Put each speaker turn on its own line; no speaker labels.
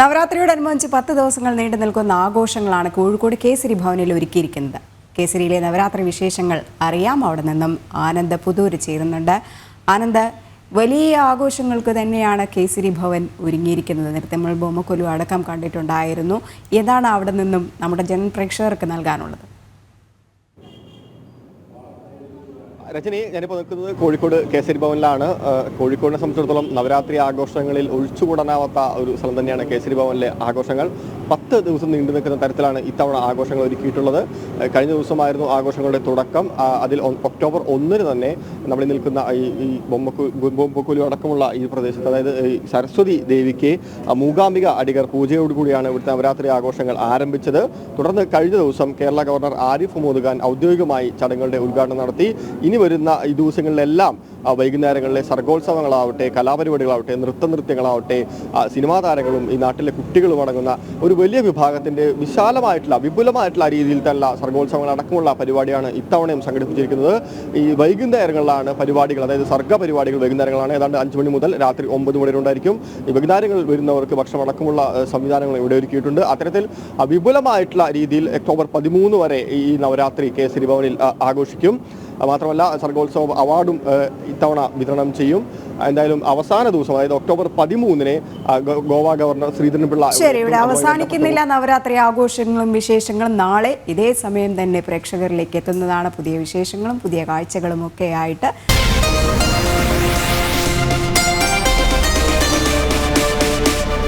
നവരാത്രിയോടനുബന്ധിച്ച് പത്ത് ദിവസങ്ങൾ നീണ്ടു നിൽക്കുന്ന ആഘോഷങ്ങളാണ് കോഴിക്കോട് കേസരി ഭവനിൽ ഒരുക്കിയിരിക്കുന്നത്. കേസരിയിലെ നവരാത്രി വിശേഷങ്ങൾ അറിയാം. അവിടെ നിന്നും ആനന്ദ് പുതൂര് ചേരുന്നുണ്ട്. ആനന്ദ് വലിയ ആഘോഷങ്ങൾക്ക് തന്നെയാണ് കേസരി ഭവൻ ഒരുങ്ങിയിരിക്കുന്നത്. നേരത്തെ നമ്മൾ ബൊമ്മക്കൊലു അടക്കം കണ്ടിട്ടുണ്ടായിരുന്നു. എന്താണ് അവിടെ നിന്നും നമ്മുടെ ജനപ്രേക്ഷകർക്ക് നൽകാനുള്ളത്?
രജനി ഞാനിപ്പോൾ നിൽക്കുന്നത് കോഴിക്കോട് കേസരി ഭവനിലാണ് കോഴിക്കോടിനെ സംബന്ധിച്ചിടത്തോളം നവരാത്രി ആഘോഷങ്ങളിൽ ഒഴിച്ചുകൂടാനാവാത്ത ഒരു സ്ഥലം തന്നെയാണ് കേസരി ഭവനിലെ ആഘോഷങ്ങൾ. പത്ത് ദിവസം നീണ്ടു നിൽക്കുന്ന തരത്തിലാണ് ഇത്തവണ ആഘോഷങ്ങൾ ഒരുക്കിയിട്ടുള്ളത്. കഴിഞ്ഞ ദിവസമായിരുന്നു ആഘോഷങ്ങളുടെ തുടക്കം. അതിൽ ഒക്ടോബർ ഒന്നിന് തന്നെ നമ്മൾ നിൽക്കുന്ന ഈ ബൊമ്മക്കുലു അടക്കമുള്ള ഈ പ്രദേശത്ത് അതായത് സരസ്വതി ദേവിക്ക് മൂകാംബിക അടികർ പൂജയോടുകൂടിയാണ് ഇവിടുത്തെ നവരാത്രി ആഘോഷങ്ങൾ ആരംഭിച്ചത്. തുടർന്ന് കഴിഞ്ഞ ദിവസം കേരള ഗവർണർ ആരിഫ് മുഹമ്മദ് ഖാൻ ഔദ്യോഗികമായി ചടങ്ങുകളുടെ ഉദ്ഘാടനം നടത്തി. ഇനി വരുന്ന ഈ ദിവസങ്ങളിലെല്ലാം വൈകുന്നേരങ്ങളിലെ സർഗോത്സവങ്ങളാവട്ടെ കലാപരിപാടികളാവട്ടെ നൃത്തനൃത്യങ്ങളാവട്ടെ നൃത്യങ്ങളാവട്ടെ സിനിമാ താരങ്ങളും ഈ നാട്ടിലെ കുട്ടികളും അടങ്ങുന്ന ഒരു വലിയ വിഭാഗത്തിന്റെ വിശാലമായിട്ടുള്ള വിപുലമായിട്ടുള്ള രീതിയിൽ തന്നെ സർഗോത്സവങ്ങൾ അടക്കമുള്ള പരിപാടിയാണ് ഇത്തവണയും സംഘടിപ്പിച്ചിരിക്കുന്നത്. ഈ വൈകുന്നേരങ്ങളിലാണ് പരിപാടികൾ അതായത് സർഗ പരിപാടികൾ വൈകുന്നേരങ്ങളാണ്. ഏതാണ്ട് അഞ്ച് മണി മുതൽ രാത്രി ഒമ്പത് മണി വരെ ഉണ്ടായിരിക്കും. ഈ വൈകുന്നേരങ്ങളിൽ വരുന്നവർക്ക് ഭക്ഷണം അടക്കമുള്ള സംവിധാനങ്ങൾ ഇവിടെ ഒരുക്കിയിട്ടുണ്ട്. അത്തരത്തിൽ വിപുലമായിട്ടുള്ള രീതിയിൽ ഒക്ടോബർ പതിമൂന്ന് വരെ ഈ നവരാത്രി കേസരി ഭവനിൽ ആഘോഷിക്കും. മാത്രമല്ല സർഗോത്സവ അവാർഡും ഇത്തവണ വിതരണം ചെയ്യും. എന്തായാലും അവസാന ദിവസം അതായത് ഒക്ടോബർ പതിമൂന്നിന് ഗോവ ഗവർണർ ശ്രീധരൻപിള്ള
ശരി ഇവിടെ അവസാനിക്കുന്നില്ല നവരാത്രി ആഘോഷങ്ങളും വിശേഷങ്ങളും. നാളെ ഇതേ സമയം തന്നെ പ്രേക്ഷകരിലേക്ക് എത്തുന്നതാണ് പുതിയ വിശേഷങ്ങളും പുതിയ കാഴ്ചകളും ഒക്കെ ആയിട്ട്.